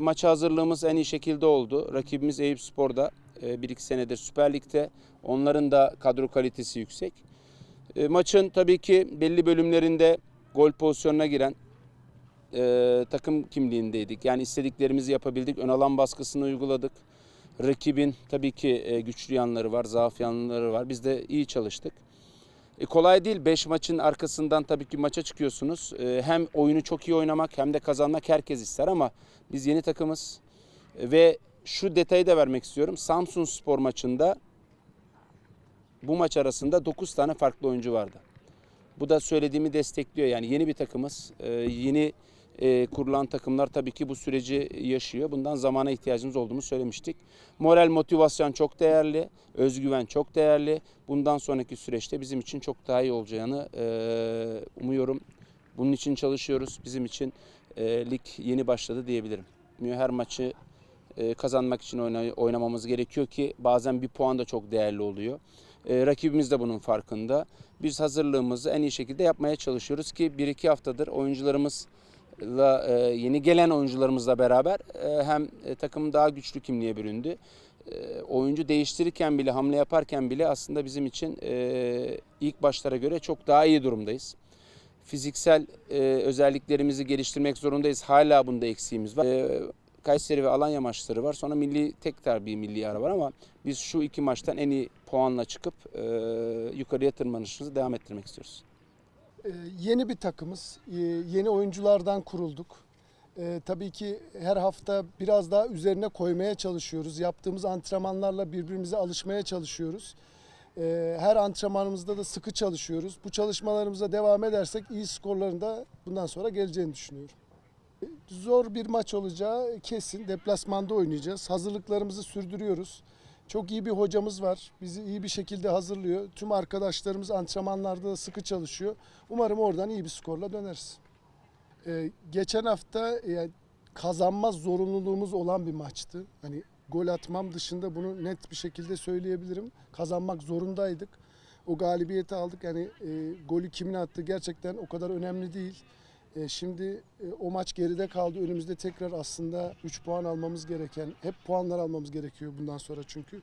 Maça hazırlığımız en iyi şekilde oldu. Rakibimiz Eyüp Spor'da 1-2 senedir Süper Lig'de. Onların da kadro kalitesi yüksek. E, Maçın tabii ki belli bölümlerinde gol pozisyonuna giren e, takım kimliğindeydik. Yani istediklerimizi yapabildik. Ön alan baskısını uyguladık. Rakibin tabii ki e, güçlü yanları var, zaaf yanları var. Biz de iyi çalıştık. E, kolay değil. 5 maçın arkasından tabii ki maça çıkıyorsunuz. E, hem oyunu çok iyi oynamak hem de kazanmak herkes ister ama biz yeni takımız. E, ve şu detayı da vermek istiyorum. Samsun Spor maçında bu maç arasında 9 tane farklı oyuncu vardı. Bu da söylediğimi destekliyor. Yani yeni bir takımız, e, yeni e, kurulan takımlar tabii ki bu süreci yaşıyor. Bundan zamana ihtiyacımız olduğunu söylemiştik. Moral, motivasyon çok değerli, özgüven çok değerli. Bundan sonraki süreçte bizim için çok daha iyi olacağını e, umuyorum. Bunun için çalışıyoruz. Bizim için e, lig yeni başladı diyebilirim. Her maçı e, kazanmak için oyna- oynamamız gerekiyor ki bazen bir puan da çok değerli oluyor. E, rakibimiz de bunun farkında. Biz hazırlığımızı en iyi şekilde yapmaya çalışıyoruz ki 1-2 haftadır oyuncularımızla e, yeni gelen oyuncularımızla beraber e, hem e, takım daha güçlü kimliğe büründü. Oyuncu değiştirirken bile, hamle yaparken bile aslında bizim için ilk başlara göre çok daha iyi durumdayız. Fiziksel özelliklerimizi geliştirmek zorundayız. Hala bunda eksiğimiz var. Kayseri ve Alanya maçları var. Sonra milli tekrar bir milli ara var ama biz şu iki maçtan en iyi puanla çıkıp yukarıya tırmanışımızı devam ettirmek istiyoruz. Ee, yeni bir takımız, Ee, yeni oyunculardan kurulduk. Ee, tabii ki her hafta biraz daha üzerine koymaya çalışıyoruz. Yaptığımız antrenmanlarla birbirimize alışmaya çalışıyoruz. Ee, her antrenmanımızda da sıkı çalışıyoruz. Bu çalışmalarımıza devam edersek iyi skorların da bundan sonra geleceğini düşünüyorum. Zor bir maç olacağı kesin. Deplasmanda oynayacağız. Hazırlıklarımızı sürdürüyoruz. Çok iyi bir hocamız var. Bizi iyi bir şekilde hazırlıyor. Tüm arkadaşlarımız antrenmanlarda da sıkı çalışıyor. Umarım oradan iyi bir skorla döneriz. Ee, geçen hafta e, kazanma zorunluluğumuz olan bir maçtı. Hani gol atmam dışında bunu net bir şekilde söyleyebilirim. Kazanmak zorundaydık. O galibiyeti aldık. Yani e, golü kimin attı gerçekten o kadar önemli değil. E, şimdi e, o maç geride kaldı. Önümüzde tekrar aslında 3 puan almamız gereken, hep puanlar almamız gerekiyor bundan sonra çünkü.